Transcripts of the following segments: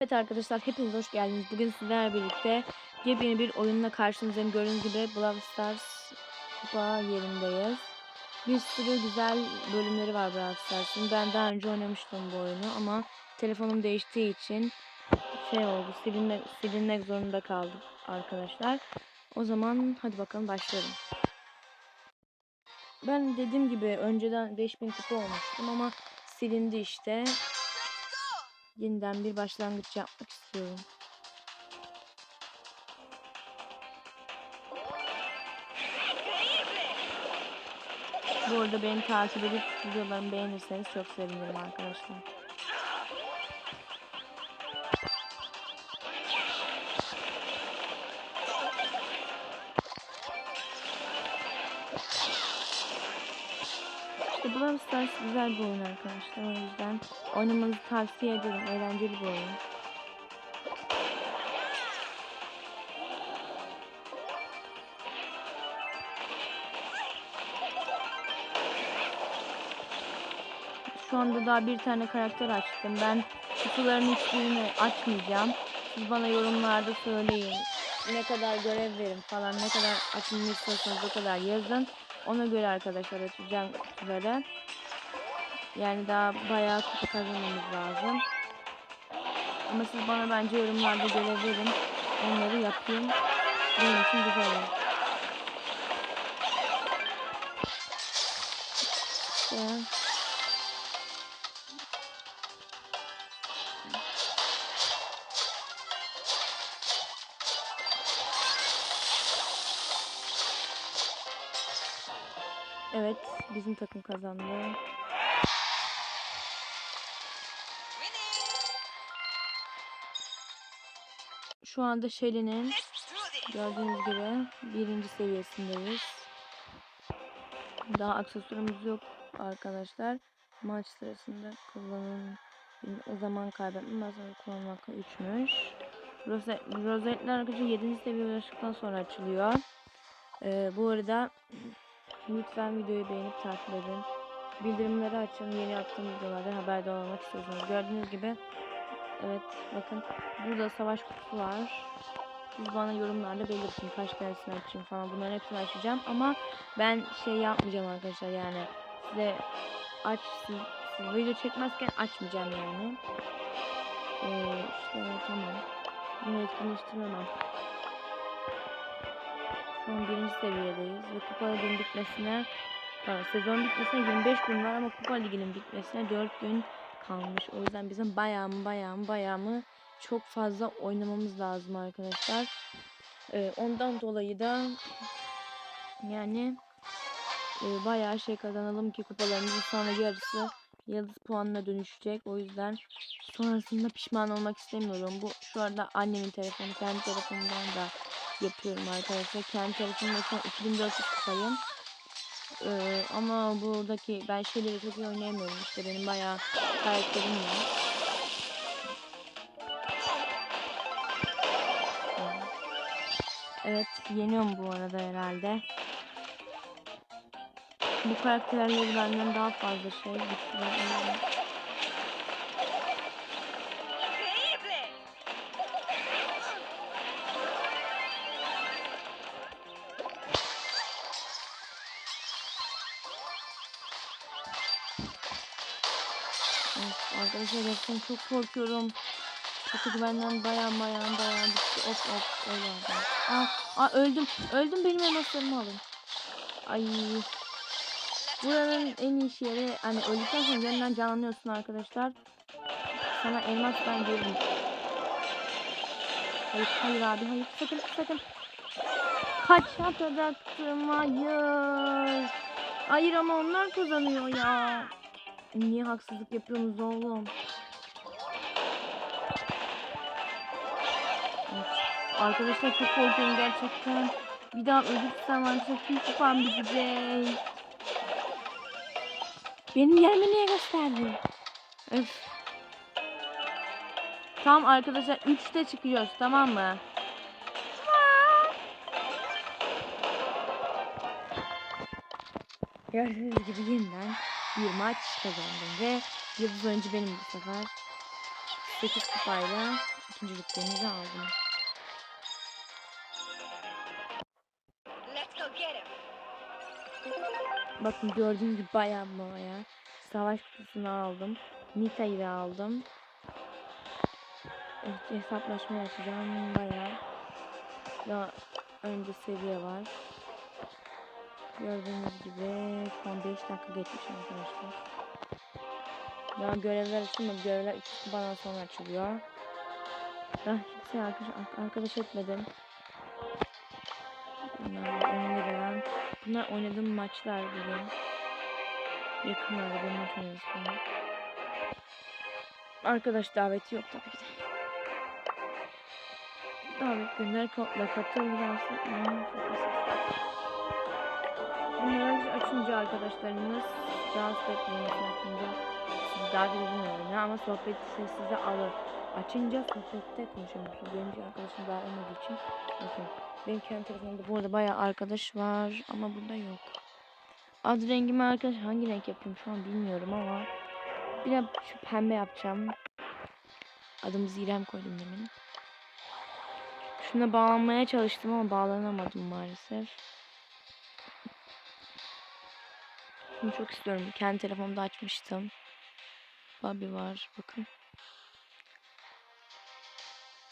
Evet arkadaşlar hepiniz hoş geldiniz. Bugün sizlerle birlikte yepyeni bir oyunla karşınızdayım. Gördüğünüz gibi Brawl Stars kupa yerindeyiz. Bir sürü güzel bölümleri var Brawl Stars'ın. Ben daha önce oynamıştım bu oyunu ama telefonum değiştiği için şey oldu silinmek, silinmek zorunda kaldım arkadaşlar. O zaman hadi bakalım başlayalım. Ben dediğim gibi önceden 5000 kupa olmuştum ama silindi işte. Yeniden bir başlangıç yapmak istiyorum. Bu arada beni takip edip videolarımı beğenirseniz çok sevinirim arkadaşlar. Güzel bir oyun arkadaşlar. O yüzden oynamanızı tavsiye ederim. Eğlenceli bir oyun. Şu anda daha bir tane karakter açtım. Ben kutuların hiçbirini açmayacağım. Siz bana yorumlarda söyleyin. Ne kadar görev verin falan. Ne kadar açılmak istiyorsanız o kadar yazın. Ona göre arkadaşlar açacağım kutuları. Yani daha bayağı kutu kazanmamız lazım. Ama siz bana bence yorumlarda görev. Onları yapayım. Benim için güzel olur. İşte. Evet, bizim takım kazandı. Şu anda Shelly'nin gördüğünüz gibi birinci seviyesindeyiz. Daha aksesuarımız yok arkadaşlar. Maç sırasında kullanın zaman kaybetmem sonra kullanma hakkı 3'müş. Rozet, rozetler arkadaşlar 7. seviye ulaştıktan sonra açılıyor. Ee, bu arada lütfen videoyu beğenip takip edin. Bildirimleri açın. Yeni yaptığım videolardan haberdar olmak istiyorsanız. Gördüğünüz gibi Evet bakın burada savaş kutusu var. Siz bana yorumlarda belirtin kaç tanesini açayım falan bunların hepsini açacağım ama ben şey yapmayacağım arkadaşlar yani size aç siz, siz video çekmezken açmayacağım yani. Ee, işte tamam. Bunu etkinleştirmem. Şu an birinci seviyedeyiz ve kupa bitmesine sezon bitmesine 25 gün var ama kupa liginin bitmesine 4 gün kalmış. O yüzden bizim bayağı mı bayağı mı bayağı mı çok fazla oynamamız lazım arkadaşlar. Ee, ondan dolayı da yani e, bayağı şey kazanalım ki kupalarımızın sonra yarısı yıldız puanına dönüşecek. O yüzden sonrasında pişman olmak istemiyorum. Bu şu anda annemin telefonu, kendi telefonumdan da yapıyorum arkadaşlar. Kendi telefonumda şu an 2400 kupayım. Ee, ama buradaki ben şeyleri çok iyi oynayamıyorum işte benim bayağı karakterim var. Evet yeniyorum bu arada herhalde. Bu karakterleri benden daha fazla şey güçlü. Evet, arkadaşlar gerçekten çok korkuyorum. Çünkü benden bayan bayan bayan bitti. Of of öyle oldu. Aa, aa öldüm. Öldüm benim elmaslarımı alın. Ay. Buranın en iyi yeri hani öldükten sonra yeniden canlanıyorsun arkadaşlar. Sana elmas ben veririm. Hayır hayır abi hayır sakın sakın. Kaç atacaktım hayır. Hayır ama onlar kazanıyor ya. Niye haksızlık yapıyorsunuz oğlum? Arkadaşlar çok korkuyorum gerçekten. Bir daha ölürsem artık tüm kupam bitecek. Benim yerimi niye gösterdin? Öf. Tamam arkadaşlar 3'te çıkıyoruz tamam mı? Gördüğünüz gibi yeniden bir maç kazandım ve yıldız oyuncu benim bu sefer. 8 kupayla ikinci rütbemizi aldım. Bakın gördüğünüz gibi bayağı bayağı savaş kutusunu aldım. Nita'yı da aldım. Evet hesaplaşma yapacağım bayağı. Daha önce seviye var. Gördüğünüz gibi an 5 dakika geçmiş arkadaşlar. Daha görevler açılmadı. Görevler 2 kupadan sonra açılıyor. Daha kimseye arkadaş, arkadaş etmedim. Bunlar. Bunlar oynadığım maçlar bugün. Yakınlarda bir maç oynadık sonra. Arkadaş daveti yok tabii ki. Davet gönder kodla katılırsa. Bunları açınca arkadaşlarınız rahatsız etmemesi açınca sizi davet ne ama sohbet size alır. Açınca sohbette konuşuyormuşsunuz. Benim arkadaşım daha olmadığı için. Bakın benim kendi telefonumda bu arada bayağı arkadaş var ama burada yok. Ad rengimi arkadaş hangi renk yapayım şu an bilmiyorum ama bir de şu pembe yapacağım. Adımızı İrem koydum demin. Şuna bağlanmaya çalıştım ama bağlanamadım maalesef. Şunu çok istiyorum. Kendi telefonumda açmıştım. Bobby var bakın.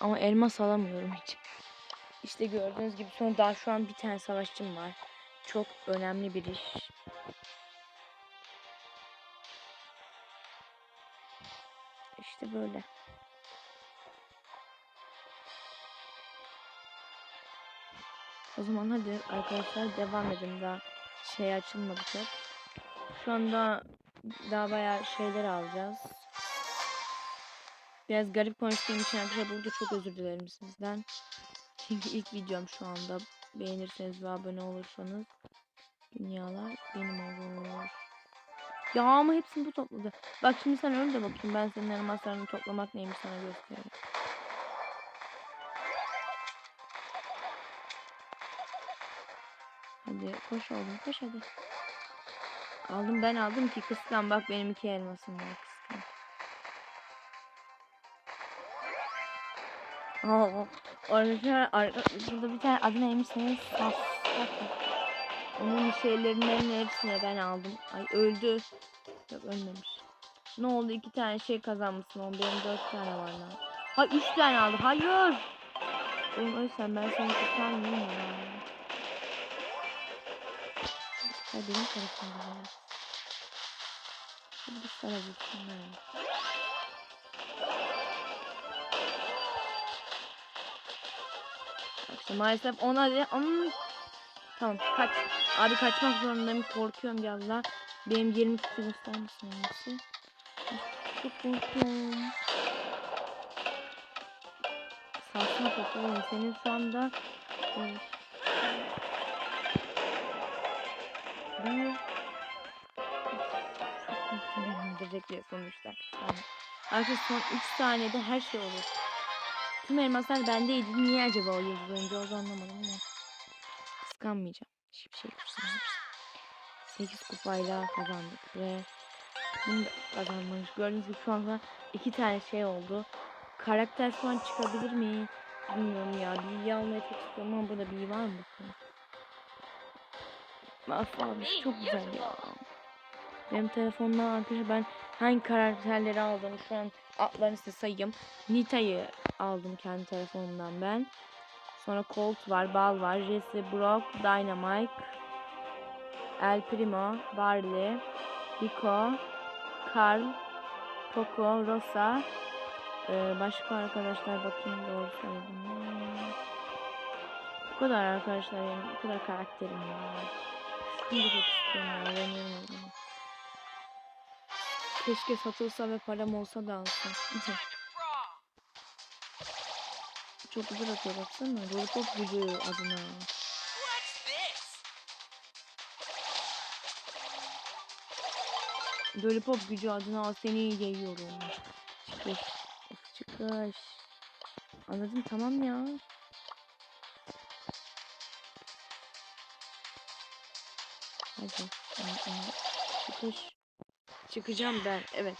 Ama elmas alamıyorum hiç. İşte gördüğünüz gibi sonra daha şu an bir tane savaşçım var. Çok önemli bir iş. İşte böyle. O zaman hadi arkadaşlar devam edelim daha şey açılmadı çok. Şu anda daha bayağı şeyler alacağız. Biraz garip konuştuğum için arkadaşlar burada çok özür dilerim sizden. Çünkü ilk videom şu anda. Beğenirseniz ve abone olursanız dünyalar benim olur. Ya ama hepsini bu topladı. Bak şimdi sen öyle de bakayım. Ben senin elmaslarını toplamak neymiş sana göstereyim. Hadi koş oğlum koş hadi. Aldım ben aldım ki kıskan bak benim iki elmasım var kıskan. Aa, arkadaşlar arka, burada bir tane adı neymiş. Onun şeylerinin hepsini ben aldım. Ay öldü. Yok ölmemiş. Ne oldu iki tane şey kazanmışsın. Onun benim dört tane var lan. Hay üç tane aldı. Hayır. Oğlum ölsen ben seni kurtarmayayım ya. Hadi benim tarafımda sana gitsinler. İşte maalesef ona de hmm. Tamam kaç. Abi kaçmak zorundayım. Korkuyorum biraz daha. Benim 20 kişi göster misin neyse. Çok korkuyorum. Saçma toplayalım. Senin şu anda evet. Çok mutluyum. Öldürecekler sonuçta. Tamam. Arkadaşlar son 3 saniyede her şey olur. Tüm elmaslar bendeydi. Niye acaba o yıldız önce oldu anlamadım ama. Kıskanmayacağım. Hiçbir şey kıskanmayacağım. 8 kupayla kazandık ve bunu kazanmış. Gördüğünüz gibi şu anda iki tane şey oldu. Karakter şu an çıkabilir mi? Bilmiyorum ya. Bilgi almaya çok istiyorum ama burada bilgi var mı. Mahvolmuş. Çok güzel ya. Benim telefondan arkadaşlar ben hangi karakterleri aldım şu an adlarını size sayayım. Nita'yı aldım kendi telefonumdan ben. Sonra Colt var, Bal var, Jesse, Brock, Dynamite, El Primo, Barley, Rico, Carl, Poco, Rosa. Ee, başka arkadaşlar bakayım doğru söyledim? Bu kadar arkadaşlar yani bu kadar karakterim var. Şimdi çok istiyorum Keşke satılsa ve param olsa da alsam. Çok güzel atıyor baksana. Lollipop gücü adına. Lollipop gücü adına seni yiyorum. Çıkış. Of çıkış. Anladım tamam ya. Hadi. Çıkış. Çıkacağım ben. Evet.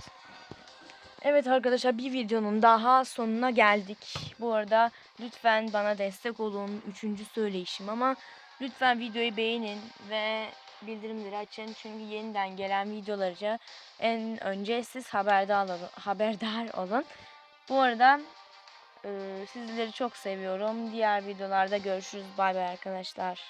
Evet arkadaşlar bir videonun daha sonuna geldik. Bu arada lütfen bana destek olun. Üçüncü söyleyişim ama lütfen videoyu beğenin ve bildirimleri açın. Çünkü yeniden gelen videolarca en önce siz haberdar olun. Haberdar olun. Bu arada e, sizleri çok seviyorum. Diğer videolarda görüşürüz. Bay bay arkadaşlar.